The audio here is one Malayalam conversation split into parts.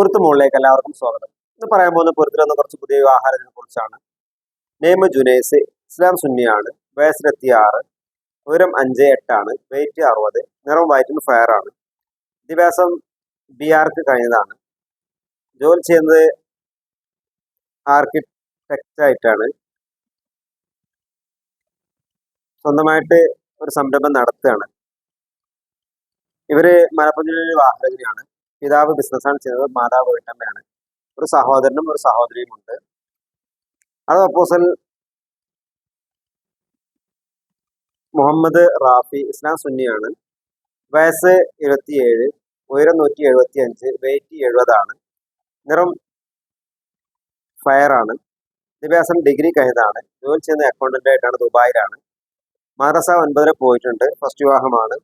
പൊരുത്ത് മുകളിലേക്ക് എല്ലാവർക്കും സ്വാഗതം. ഇന്ന് പറയാൻ പോകുന്ന പൊരുത്തിൽ വന്ന കുറച്ച് പുതിയ ആഹാരത്തിനെ കുറിച്ചാണ്. നെയ്മ ജുനേസ് ഇസ്ലാം സുന്നിയാണ് വയസ്സിലെത്തി ആറ് ഉയരം അഞ്ച് എട്ടാണ് വെയിറ്റ് അറുപത് നിറം വയറ്റിന് ഫയർ ആണ്. വിദ്യാഭ്യാസം ബി ആർക്ക് കഴിഞ്ഞതാണ്. ജോലി ചെയ്യുന്നത് ആർക്കിടെക്റ്റ് ആയിട്ടാണ്. സ്വന്തമായിട്ട് ഒരു സംരംഭം നടത്തുകയാണ്. ഇവർ മലപ്പുറം ജില്ലയിലെ വാഹനഗിരിയാണ് പിതാവ് ബിസിനസ്സാണ് ചെയ്തത് മാതാവ് വീട്ടമ്മയാണ്. ഒരു സഹോദരനും ഒരു സഹോദരിയും ഉണ്ട്. അത് അപ്പോസൽ മുഹമ്മദ് റാഫി ഇസ്ലാം സുന്നിയാണ്. വയസ്സ് ഇരുപത്തിയേഴ് ഉയരം നൂറ്റി എഴുപത്തി അഞ്ച് വെയിറ്റ് എഴുപതാണ്. നിറം ഫയർ ആണ് വിദ്യാഭ്യാസം ഡിഗ്രി കഴിഞ്ഞതാണ്. ജോലി ചെയ്യുന്ന അക്കൗണ്ടന്റ് ആയിട്ടാണ് ദുബായിലാണ്. മദ്രസ ഒൻപതിൽ പോയിട്ടുണ്ട്. ഫസ്റ്റ് വിവാഹമാണ്.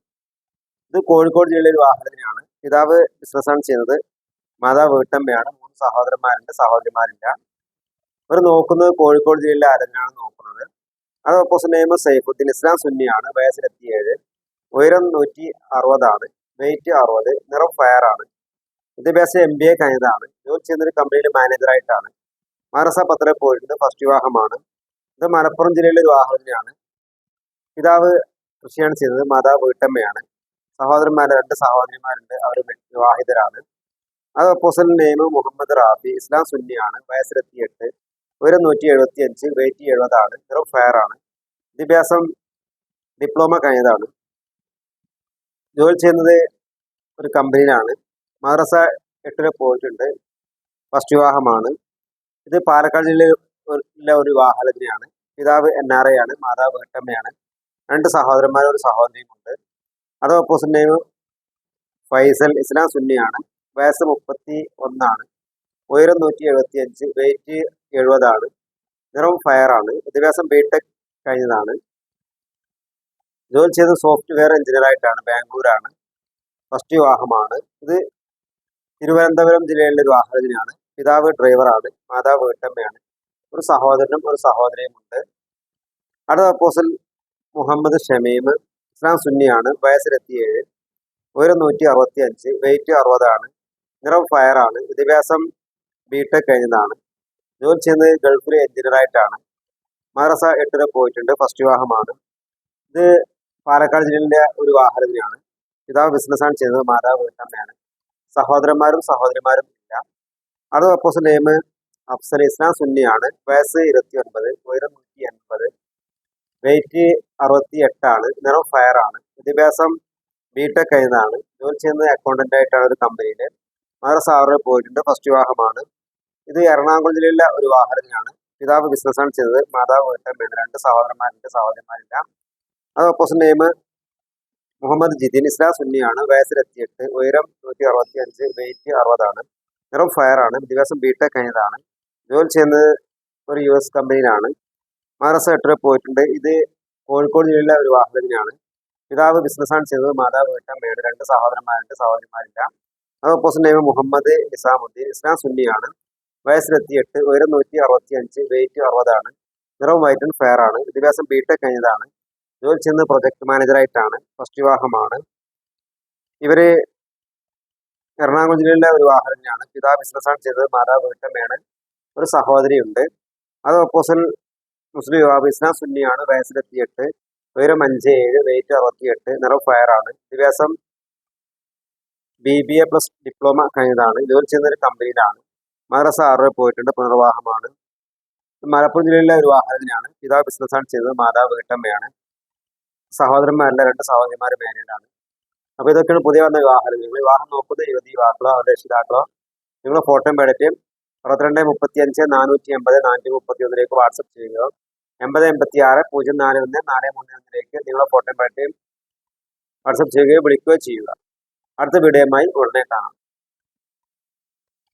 ഇത് കോഴിക്കോട് ജില്ലയിലെ വാഹനത്തിനാണ്. പിതാവ് ബിസിനസ്സാണ് ചെയ്യുന്നത് മാതാവ് വീട്ടമ്മയാണ്. മൂന്ന് സഹോദരന്മാരുണ്ട് സഹോദരിമാരില്ല. ഇവർ നോക്കുന്നത് കോഴിക്കോട് ജില്ലയിലെ ആരതിനാണ് നോക്കുന്നത്? അത് ഓപ്പോസിറ്റ് നെയിം സൈഫുദ്ദീൻ ഇസ്ലാം സുന്നിയാണ്. വയസ്സിലെത്തിയേഴ്. ഉയരം നൂറ്റി അറുപതാണ്. വെയിറ്റ് അറുപത്. നിറം ഫയർ ആണ്. വിദ്യാഭ്യാസം എം ബി എ കഴിഞ്ഞതാണ്. ജോലി ചെയ്യുന്ന ഒരു കമ്പനിയിൽ മാനേജറായിട്ടാണ് മദ്രസ പത്ര പോയിട്ടുണ്ട്. ഫസ്റ്റ് വിവാഹമാണ്. ഇത് മലപ്പുറം ജില്ലയിലെ ഒരു വാഹനയാണ് പിതാവ് കൃഷിയാണ് ചെയ്യുന്നത്. മാതാവ് വീട്ടമ്മയാണ്. സഹോദരന്മാർ രണ്ട് സഹോദരിമാരുണ്ട്. അവർ വിവാഹിതരാണ്. അത് ഒപ്പോസൽ നെയ്മ് മുഹമ്മദ് റാഫി ഇസ്ലാം സുന്നിയാണ്. വയസ്സിലെത്തിയെട്ട് ഒരു നൂറ്റി എഴുപത്തി അഞ്ച് വെയിറ്റ് എഴുപതാണ്. വെറും ഫയർ ആണ്. വിദ്യാഭ്യാസം ഡിപ്ലോമ കഴിഞ്ഞതാണ്. ജോലി ചെയ്യുന്നത് ഒരു കമ്പനിയിലാണ് മദ്രസ എട്ടിൽ പോയിട്ടുണ്ട്. ഫസ്റ്റ് വിവാഹമാണ്. ഇത് പാലക്കാട് ജില്ലയിലെ ഒരു വിവാഹലഗ്നിയാണ് പിതാവ് എൻ ആർ ഐ ആണ് മാതാവ് എട്ടമ്മയാണ്. രണ്ട് സഹോദരന്മാരും ഒരു സഹോദരിയും ഉണ്ട്. അത് ഓപ്പോസിറ്റ് നെയിം ഫൈസൽ ഇസ്ലാം സുന്നിയാണ്. വയസ്സ് മുപ്പത്തി ഒന്നാണ് ഉയരം നൂറ്റി എഴുപത്തി അഞ്ച് വെയിറ്റ് എഴുപതാണ്. നിറം ഫയർ ആണ് വിദ്യാഭ്യാസം ബിടെക് കഴിഞ്ഞതാണ്. ജോലി ചെയ്ത് സോഫ്റ്റ്വെയർ എഞ്ചിനീയർ ആയിട്ടാണ് ബാംഗ്ലൂരാണ്. ഫസ്റ്റ് വിവാഹമാണ്. ഇത് തിരുവനന്തപുരം ജില്ലയിലെ ഒരു വാഹനത്തിനാണ് പിതാവ് ഡ്രൈവറാണ് മാതാവ് വീട്ടമ്മയാണ്. ഒരു സഹോദരനും ഒരു സഹോദരിയും ഉണ്ട്. അടുത്ത അപ്പോസിൽ മുഹമ്മദ് ഷമീം ഇസ്ലാം സുന്നിയാണ്. വയസ്സിലെത്തിയേഴ്. ഉയരം നൂറ്റി അറുപത്തി അഞ്ച് വെയിറ്റ് അറുപതാണ്. നിറം ഫയർ ആണ്. വിദ്യാഭ്യാസം ബിടെക് കഴിഞ്ഞതാണ്. ജോലി ചെയ്യുന്നത് ഗൾഫിലെ എഞ്ചിനീയർ ആയിട്ടാണ്. മദ്രസ എട്ടിന് പോയിട്ടുണ്ട്. ഫസ്റ്റ് വിവാഹമാണ്. ഇത് പാലക്കാട് ജില്ലയിലെ ഒരു വാഹനത്തിനാണ് പിതാവ് ബിസിനസ്സാണ് ചെയ്യുന്നത്. മാതാവ് വീട്ടമ്മയാണ്. സഹോദരന്മാരും സഹോദരിമാരും ഇല്ല. അടുത്ത അപ്പോസ് നെയ്മ് അഫ്സൽ ഇസ്ലാം സുന്നിയാണ്. വയസ്സ് ഇരുപത്തി ഒൻപത് ഉയരം നൂറ്റി വെയിറ്റ് അറുപത്തി എട്ടാണ് നിറം ഫയർ ആണ്. വിദ്യാഭ്യാസം ബിടെക് കഴിഞ്ഞതാണ് ജോലി ചെയ്യുന്നത് അക്കൗണ്ടന്റ് ആയിട്ടാണ് ഒരു കമ്പനിയിൽ മദർ സാറിന് പോയിട്ടുണ്ട്. ഫസ്റ്റ് വിവാഹമാണ്. ഇത് എറണാകുളം ജില്ലയിലെ ഒരു വാഹനത്തിനാണ് പിതാവ് ബിസിനസ്സാണ് ചെയ്തത്. മാതാവ് വീട്ടമ്മയാണ് രണ്ട് സഹോദരന്മാരുണ്ട് സഹോദരന്മാരില്ല അത് ഓപ്പോസിറ്റ് നെയിം മുഹമ്മദ് ജിതിൻ. ഇസ്ലാ സുന്നിയാണ്. വയസ്സിലെത്തിയിട്ട്. ഉയരം നൂറ്റി അറുപത്തി അഞ്ച് വെയിറ്റ് അറുപതാണ്. നിറം ഫയർ ആണ്. വിദ്യാഭ്യാസം ബിടെക് കഴിഞ്ഞതാണ് ജോലി ചെയ്യുന്നത് ഒരു യു എസ് കമ്പനിയിലാണ് മദ്രസ വരെ പോയിട്ടുണ്ട്. ഇത് കോഴിക്കോട് ജില്ലയിലെ ഒരു വാഹനത്തിനാണ്. പിതാവ് ബിസിനസ്സാണ് ചെയ്തത്. മാതാവ് വീട്ടമ്മയാണ് രണ്ട് സഹോദരന്മാരുണ്ട്. സഹോദരന്മാരില്ല അത് ഓപ്പോസിറ്റ് നെയിം മുഹമ്മദ് ഇസാമുദ്ദീൻ ഇസ്ലാം സുന്നിയാണ്. വയസ്സിലെത്തി എട്ട് ഉയരം നൂറ്റി അറുപത്തി അഞ്ച് വെയിറ്റ് അറുപതാണ്. നിറവും വൈറ്റ് ഫെയർ ആണ്. വിദ്യാഭ്യാസം ബിടെക് കഴിഞ്ഞതാണ്. ജോലി ചെയ്യുന്നത് പ്രൊജക്ട് മാനേജറായിട്ടാണ് ഫസ്റ്റ് വിവാഹമാണ്. ഇവർ എറണാകുളം ജില്ലയിലെ ഒരു വാഹനത്തിനാണ്. പിതാവ് ബിസിനസ്സാണ് ചെയ്തത്. മാതാവ് വീട്ടമ്മയാണ് ഒരു സഹോദരിയുണ്ട്. അത് ഓപ്പോസിൽ മുസ്ലിം യുവാബ് ഇസ്ലാം സുന്നിയാണ്. വയസ്സിലെത്തിയെട്ട് ഉയരം അഞ്ച് ഏഴ് വെയിറ്റ് അറുപത്തിയെട്ട് നിറം ഫയർ ആണ്. വിദ്യാഭ്യാസം B B A plus diploma കഴിഞ്ഞതാണ്. ജോലി ചെയ്യുന്ന ഒരു കമ്പനിയിലാണ്. മദ്രസ ആറ് പോയിട്ടുണ്ട്. പുനർവാഹമാണ് മലപ്പുറം ജില്ലയിലെ ഒരു വാഹനത്തിനാണ്. പിതാവ് ബിസിനസ്സാണ് ചെയ്തത്. മാതാവ് വീട്ടമ്മയാണ്. സഹോദരന്മാരല്ല രണ്ട് സഹോദരിമാർ മേനയിലാണ് അപ്പോൾ ഇതൊക്കെയാണ് പുതിയ വന്ന വിവാഹം നിങ്ങൾ വിവാഹം നോക്കുന്നത് യുവതി യുവാക്കളോ അവരുടെ രക്ഷിതാക്കളോ നിങ്ങൾ ഫോട്ടോയും പേടറ്റും അറുപത്തിരണ്ട് മുപ്പത്തി അഞ്ച് നാനൂറ്റി എൺപത് നാനൂറ്റി മുപ്പത്തി ഒന്നിലേക്ക് വാട്സപ്പ് ചെയ്യുക. എൺപത് എൺപത്തി ആറ് പൂജ്യം നാല് ഒന്ന് നാല് മൂന്ന് ഒന്നിലേക്ക് നിങ്ങളെ ഫോട്ടോയും പേടറ്റും വാട്സപ്പ് ചെയ്യുകയോ വിളിക്കുകയോ ചെയ്യുക. അടുത്ത വീഡിയോയുമായി ഉടനെ കാണാം.